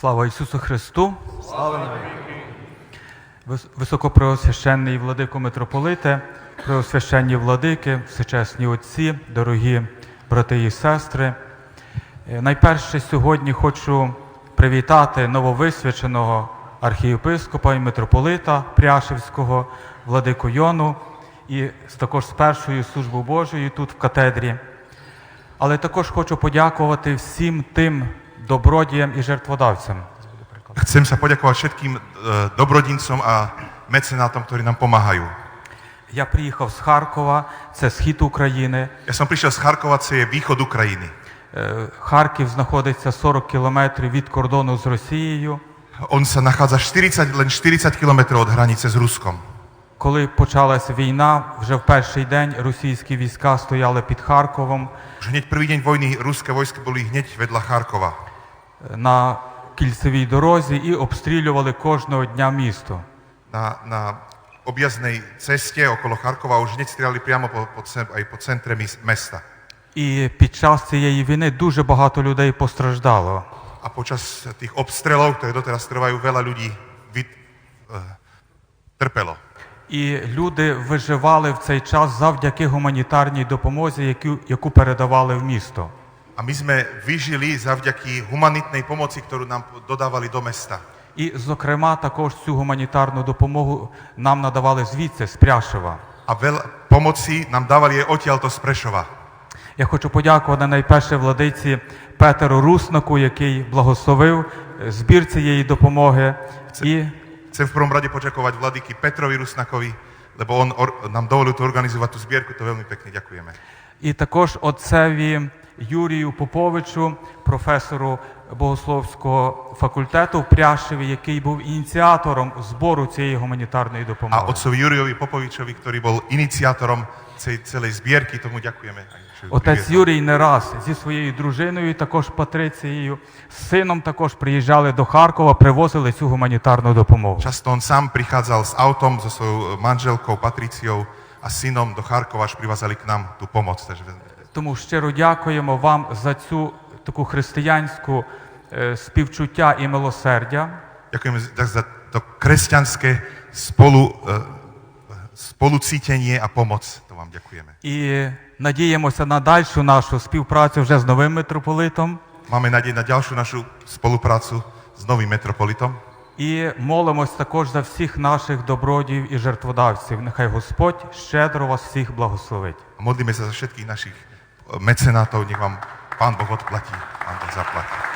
Слава Ісусу Христу! Вис- Високопреосвященний владико митрополите, преосвященні владики, всечесні отці, дорогі брати і сестри. Е, Найперше сьогодні хочу привітати нововисвяченого архієпископа і митрополита Пряшевського, владику Йону, і також з першою службою Божою тут в катедрі. Але також хочу подякувати всім тим добродіям і Chcem sa poďakovať všetkým e, dobrodincom a mecenátom, ktorí nám pomáhajú. Я приїхав з Харкова, це схід України. Ja som prišiel z Charkova, це je východ Ukrajiny. Е, Харків знаходиться 40 кілометрів від кордону з Росією. On sa nachádza 40, len 40 km od hranice s Ruskom. Коли почалася війна, вже в перший день російські війська стояли під Харковом Už hneď prvý deň vojny ruské vojska boli hneď vedľa Charkova. Е, на кільцевій дорозі і обстрілювали кожного дня місто. Na, na objazdnej ceste okolo Charkova už hneď strieľali priamo po, po, cen- aj po centre. І під час цієї війни дуже багато людей постраждало. A počas tých obstrelov, ktoré doteraz trvajú, veľa ľudí vy, e, trpelo. І люди виживали в цей час завдяки гуманітарній допомозі, яку, яку передавали в місто. A my sme vyžili zavďaky humanitnej pomoci, ktorú nám dodávali do mesta. І, зокрема, також цю гуманітарну допомогу нам надавали звідси, з Пряшева. A veľa pomoci nám dávali aj odtiaľto z Prešova. Я хочу подякувати найперше владиці Петеру Руснаку, який благословив е, збір цієї допомоги. І Chcem v prvom rade poďakovať vladyky Petrovi Rusnakovi, lebo on or, nám dovolil tu organizovať tú zbierku, to veľmi pekne ďakujeme. І також отцеві Юрію Поповичу, професору богословського факультету в Пряшеві, який був ініціатором збору цієї гуманітарної допомоги. Juriovi Popovičovi, ktorý bol iniciátorom cej, celej zbierky, tomu ďakujeme. aj, že Отець. Юрій не раз зі своєю дружиною, також Патрицією, з сином також приїжджали до Харкова, привозили цю гуманітарну допомогу. Často on sám prichádzal s autom, so svojou manželkou Patriciou a synom do Charkova, až privázali k nám tú pomoc. Тому щиро дякуємо вам за цю таку християнську е, співчуття і милосердя. za, za to kresťanské spolu, e, spolucítenie a pomoc. To vám ďakujeme. І надіємося на дальшу нашу співпрацю вже з новим митрополитом. Máme nádej na ďalšiu našu spoluprácu s novým metropolitom. І молимось також за всіх наших добродіїв і жертводавців. Нехай Господь щедро вас всіх благословить. A modlíme sa za mecenátov, nech vám Pán Boh odplatí, Pán Boh zaplatí.